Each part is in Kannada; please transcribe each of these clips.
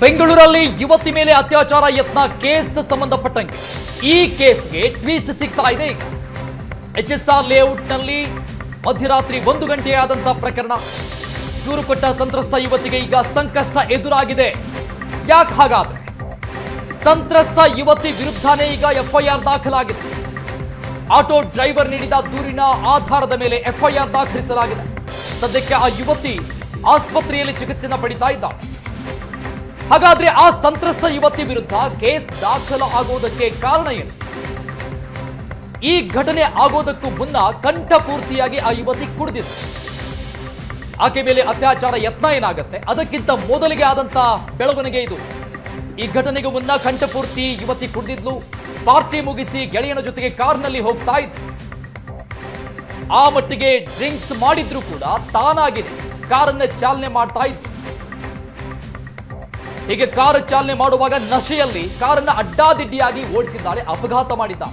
ಬೆಂಗಳೂರಲ್ಲಿ ಯುವತಿ ಮೇಲೆ ಅತ್ಯಾಚಾರ ಯತ್ನ ಕೇಸ್ ಸಂಬಂಧಪಟ್ಟಂತೆ ಈ ಕೇಸ್ಗೆ ಟ್ವಿಸ್ಟ್ ಸಿಗ್ತಾ ಇದೆ ಎಚ್ ಎಸ್ ಆರ್ ಲೇಔಟ್ನಲ್ಲಿ ಮಧ್ಯರಾತ್ರಿ ಒಂದು ಗಂಟೆ ಆದಂತಹ ಪ್ರಕರಣ. ದೂರು ಕೊಟ್ಟ ಸಂತ್ರಸ್ತ ಯುವತಿಗೆ ಈಗ ಸಂಕಷ್ಟ ಎದುರಾಗಿದೆ. ಯಾಕೆ ಹಾಗಾದ್ರೆ? ಸಂತ್ರಸ್ತ ಯುವತಿ ವಿರುದ್ಧನೇ ಈಗ ಎಫ್ಐಆರ್ ದಾಖಲಾಗಿದೆ. ಆಟೋ ಡ್ರೈವರ್ ನೀಡಿದ ದೂರಿನ ಆಧಾರದ ಮೇಲೆ ಎಫ್ಐಆರ್ ದಾಖಲಿಸಲಾಗಿದೆ. ಸದ್ಯಕ್ಕೆ ಆ ಯುವತಿ ಆಸ್ಪತ್ರೆಯಲ್ಲಿ ಚಿಕಿತ್ಸೆನ ಪಡಿತಾ ಇದ್ದಾಳೆ. ಹಾಗಾದ್ರೆ ಆ ಸಂತ್ರಸ್ತ ಯುವತಿ ವಿರುದ್ಧ ಕೇಸ್ ದಾಖಲ ಆಗೋದಕ್ಕೆ ಕಾರಣ ಏನು? ಈ ಘಟನೆ ಆಗೋದಕ್ಕೂ ಮುನ್ನ ಕಂಠಪೂರ್ತಿಯಾಗಿ ಆ ಯುವತಿ ಕುಡಿದಿದೆ. ಆಕೆ ಮೇಲೆ ಅತ್ಯಾಚಾರ ಯತ್ನ ಏನಾಗುತ್ತೆ? ಅದಕ್ಕಿಂತ ಮೊದಲಿಗೆ ಆದಂತ ಬೆಳವಣಿಗೆ ಇದು. ಈ ಘಟನೆಗೂ ಮುನ್ನ ಕಂಠಪೂರ್ತಿ ಯುವತಿ ಕುಡಿದಿದ್ಲು. ಪಾರ್ಟಿ ಮುಗಿಸಿ ಗೆಳೆಯನ ಜೊತೆಗೆ ಕಾರ್ನಲ್ಲಿ ಹೋಗ್ತಾ ಇತ್ತು ಆ ಮಟ್ಟಿಗೆ ಡ್ರಿಂಕ್ಸ್ ಮಾಡಿದ್ರು ಕೂಡ ತಾನಾಗಿದೆ. ಕಾರನ್ನ ಚಾಲನೆ ಮಾಡ್ತಾ ಇದ್ಲು. ಹೀಗೆ ಕಾರು ಚಾಲನೆ ಮಾಡುವಾಗ ನಶೆಯಲ್ಲಿ ಕಾರನ್ನ ಅಡ್ಡಾದಿಡ್ಡಿಯಾಗಿ ಓಡಿಸಿದ್ದಾಳೆ, ಅಪಘಾತ ಮಾಡಿದ್ದ.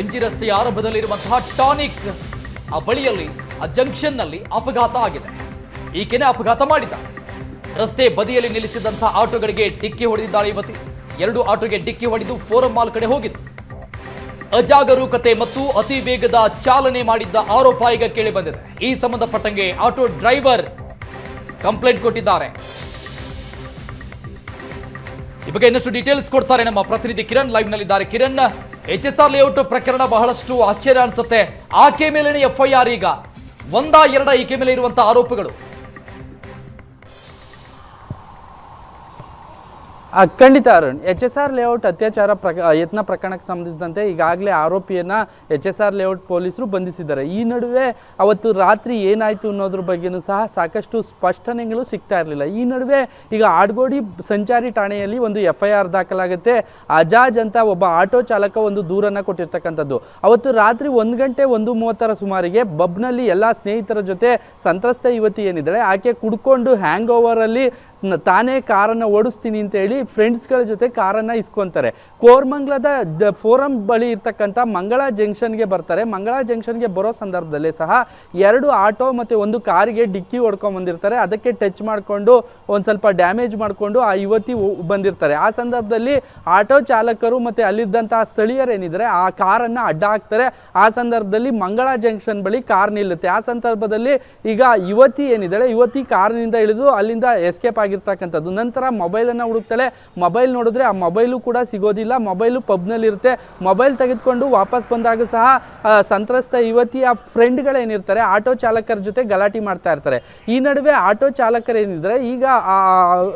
ಎಂಜಿ ರಸ್ತೆಯ ಆರಂಭದಲ್ಲಿರುವಂತಹ ಟಾನಿಕ್ ಆ ಬಳಿಯಲ್ಲಿ, ಆ ಜಂಕ್ಷನ್ನಲ್ಲಿ ಅಪಘಾತ ಆಗಿದೆ. ಈಕೆನೆ ಅಪಘಾತ ಮಾಡಿದ್ದ. ರಸ್ತೆ ಬದಿಯಲ್ಲಿ ನಿಲ್ಲಿಸಿದಂತಹ ಆಟೋಗಳಿಗೆ ಡಿಕ್ಕಿ ಹೊಡೆದಿದ್ದಾಳೆ ಯುವತಿ. ಎರಡು ಆಟೋಗೆ ಡಿಕ್ಕಿ ಹೊಡೆದು ಫೋರಂ ಮಾಲ್ ಕಡೆ ಹೋಗಿತ್ತು ಅಜಾಗರೂಕತೆ ಮತ್ತು ಅತಿ ವೇಗದ ಚಾಲನೆ ಮಾಡಿದ್ದ ಆರೋಪ ಈಗ ಕೇಳಿ ಬಂದಿದೆ. ಈ ಸಂಬಂಧಪಟ್ಟಂಗೆ ಆಟೋ ಡ್ರೈವರ್ ಕಂಪ್ಲೇಂಟ್ ಕೊಟ್ಟಿದ್ದಾರೆ. ಈ ಬಗ್ಗೆ ಇನ್ನಷ್ಟು ಡೀಟೇಲ್ಸ್ ಕೊಡ್ತಾರೆ ನಮ್ಮ ಪ್ರತಿನಿಧಿ Kiran live ನಲ್ಲಿದ್ದಾರೆ. Kiran H S R layout ಪ್ರಕರಣ ಬಹಳಷ್ಟು ಆಶ್ಚರ್ಯ ಅನ್ಸುತ್ತೆ. ಆಕೆ ಮೇಲೇನೆ ಎಫ್ಐಆರ್ ಈಗ. ಒಂದ ಎರಡ ಈಕೆ ಮೇಲೆ ಇರುವಂತಹ ಆರೋಪಗಳು. ಖಂಡಿತ Arun H S R layout ಅತ್ಯಾಚಾರ ಪ್ರಕ ಯತ್ನ ಪ್ರಕರಣಕ್ಕೆ ಸಂಬಂಧಿಸಿದಂತೆ ಈಗಾಗಲೇ ಆರೋಪಿಯನ್ನ ಎಚ್ ಎಸ್ ಆರ್ ಲೇಔಟ್ ಪೊಲೀಸರು ಬಂಧಿಸಿದ್ದಾರೆ. ಈ ನಡುವೆ ಅವತ್ತು ರಾತ್ರಿ ಏನಾಯ್ತು ಅನ್ನೋದ್ರ ಬಗ್ಗೆನೂ ಸಹ ಸಾಕಷ್ಟು ಸ್ಪಷ್ಟನೆಗಳು ಸಿಗ್ತಾ ಇರಲಿಲ್ಲ. ಈ ನಡುವೆ ಈಗ ಆಡ್ಗೋಡಿ ಸಂಚಾರಿ ಠಾಣೆಯಲ್ಲಿ ಒಂದು ಎಫ್ ಐ ಆರ್ ದಾಖಲಾಗುತ್ತೆ. ಅಜಾಜ್ ಅಂತ ಒಬ್ಬ ಆಟೋ ಚಾಲಕ ಒಂದು ದೂರನ್ನ ಕೊಟ್ಟಿರ್ತಕ್ಕಂಥದ್ದು. ಅವತ್ತು ರಾತ್ರಿ ಒಂದು ಗಂಟೆ ಒಂದು ಮೂವತ್ತರ ಸುಮಾರಿಗೆ ಬಬ್ನಲ್ಲಿ ಎಲ್ಲ ಸ್ನೇಹಿತರ ಜೊತೆ ಸಂತ್ರಸ್ತ ಯುವತಿ ಏನಿದ್ದಾಳೆ, ಆಕೆ ಕುಡ್ಕೊಂಡು ಹ್ಯಾಂಗ್ ಓವರಲ್ಲಿ ತಾನೇ ಕಾರನ್ನು ಓಡಿಸ್ತೀನಿ ಅಂತ ಹೇಳಿ ಫ್ರೆಂಡ್ಸ್ಗಳ ಜೊತೆ ಕಾರನ್ನು ಇಸ್ಕೊತಾರೆ. ಕೋರ್ಮಂಗ್ಲದ ಫೋರಂ ಬಳಿ ಇರ್ತಕ್ಕಂಥ ಮಂಗಳ ಜಂಕ್ಷನ್ಗೆ ಬರ್ತಾರೆ. ಮಂಗಳ ಜಂಕ್ಷನ್ಗೆ ಬರೋ ಸಂದರ್ಭದಲ್ಲಿ ಸಹ ಎರಡು ಆಟೋ ಮತ್ತು ಒಂದು ಕಾರಿಗೆ ಡಿಕ್ಕಿ ಹೊಡ್ಕೊಂಡ್ ಬಂದಿರ್ತಾರೆ. ಅದಕ್ಕೆ ಟಚ್ ಮಾಡಿಕೊಂಡು ಒಂದು ಸ್ವಲ್ಪ ಡ್ಯಾಮೇಜ್ ಮಾಡಿಕೊಂಡು ಆ ಯುವತಿ ಬಂದಿರ್ತಾರೆ. ಆ ಸಂದರ್ಭದಲ್ಲಿ ಆಟೋ ಚಾಲಕರು ಮತ್ತು ಅಲ್ಲಿದ್ದಂತಹ ಸ್ಥಳೀಯರೇನಿದ್ದಾರೆ ಆ ಕಾರನ್ನು ಅಡ್ಡ ಹಾಕ್ತಾರೆ. ಆ ಸಂದರ್ಭದಲ್ಲಿ ಮಂಗಳ ಜಂಕ್ಷನ್ ಬಳಿ ಕಾರ್ ನಿಲ್ಲುತ್ತೆ. ಆ ಸಂದರ್ಭದಲ್ಲಿ ಈಗ ಯುವತಿ ಏನಿದ್ದಾಳೆ? ಯುವತಿ ಕಾರಿನಿಂದ ಇಳಿದು ಅಲ್ಲಿಂದ ಎಸ್ಕೇಪ್ ಆಗಿರ್ತಕ್ಕಂಥದ್ದು. ನಂತರ ಮೊಬೈಲನ್ನು ಹುಡುಕ್ತಾಳೆ. ಮೊಬೈಲ್ ನೋಡಿದ್ರೆ ಆ ಮೊಬೈಲು ಕೂಡ ಸಿಗೋದಿಲ್ಲ. ಮೊಬೈಲು ಪಬ್ನಲ್ಲಿ ಇರುತ್ತೆ ಮೊಬೈಲ್ ತೆಗೆದುಕೊಂಡು ವಾಪಸ್ ಬಂದಾಗ ಸಹ ಆ, ಸಂತ್ರಸ್ತ ಯುವತಿಯ ಫ್ರೆಂಡ್ಗಳೇನಿರ್ತಾರೆ ಆಟೋ ಚಾಲಕರ ಜೊತೆ ಗಲಾಟೆ ಮಾಡ್ತಾ ಇರ್ತಾರೆ. ಈ ನಡುವೆ ಆಟೋ ಚಾಲಕರೇನಿದ್ರೆ ಈಗ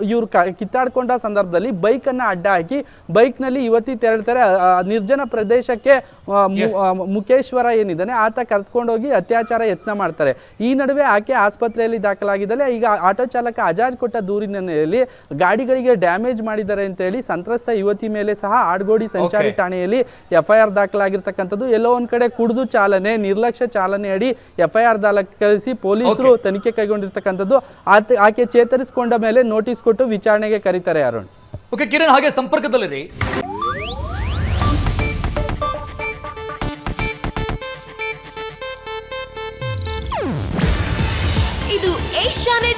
ಇವ್ರು ಕಿತ್ತಾಡ್ಕೊಂಡ ಸಂದರ್ಭದಲ್ಲಿ ಬೈಕನ್ನು ಅಡ್ಡ ಹಾಕಿ ಬೈಕ್ನಲ್ಲಿ ಯುವತಿ ತೆರಳ್ತಾರೆ. ಆ, ಆ, ನಿರ್ಜನ ಪ್ರದೇಶಕ್ಕೆ ಆ. ಆ, ಮುಖೇಶ್ವರ ಏನಿದ್ದಾನೆ ಆತ ಕರ್ಕೊಂಡೋಗಿ ಅತ್ಯಾಚಾರ ಯತ್ನ ಮಾಡ್ತಾರೆ. ಈ ನಡುವೆ ಆಕೆ ಆಸ್ಪತ್ರೆಯಲ್ಲಿ ದಾಖಲಾಗಿದ್ದಾಳೆ. ಈಗ ಆಟೋ ಚಾಲಕ ಅಜಾಜ್ ಕೊಟ್ಟ ದೂರಿನಲ್ಲಿ ಗಾಡಿಗಳಿಗೆ ಡ್ಯಾಮೇಜ್ ಮಾಡಿದ್ದಾರೆ ಅಂತ ಹೇಳಿ ಸಂತ್ರಸ್ತ ಯುವತಿ ಮೇಲೆ ಸಹ ಆಡ್ಗೋಡಿ ಸಂಚಾರಿ. ಠಾಣೆಯಲ್ಲಿ ಎಫ್ಐಆರ್ ದಾಖಲಾಗಿರ್ತಕ್ಕಂಥದ್ದು. ಎಲ್ಲೋ ಒಂದ್ ಕಡೆ ಕುಡಿದು ಚಾಲನೆ ನಿರ್ಲಕ್ಷ್ಯ ಚಾಲನೆ ಅಡಿ ಎಫ್ಐಆರ್ ದಾಖಲಿಸಿ ಪೊಲೀಸರು ತನಿಖೆ ಕೈಗೊಂಡಿರ್ತಕ್ಕಂಥದ್ದು. ಆತ ಆಕೆ ಚೇತರಿಸಿಕೊಂಡ ಮೇಲೆ ನೋಟಿಸ್ ಕೊಟ್ಟು ವಿಚಾರಣೆಗೆ ಕರೀತಾರೆ ಅರುಣ್. ಓಕೆ ಕಿರಣ್ ಹಾಗೆ ಸಂಪರ್ಕದಲ್ಲಿರಿ. ಇದು ಏಷ್ಯಾನೆಟ್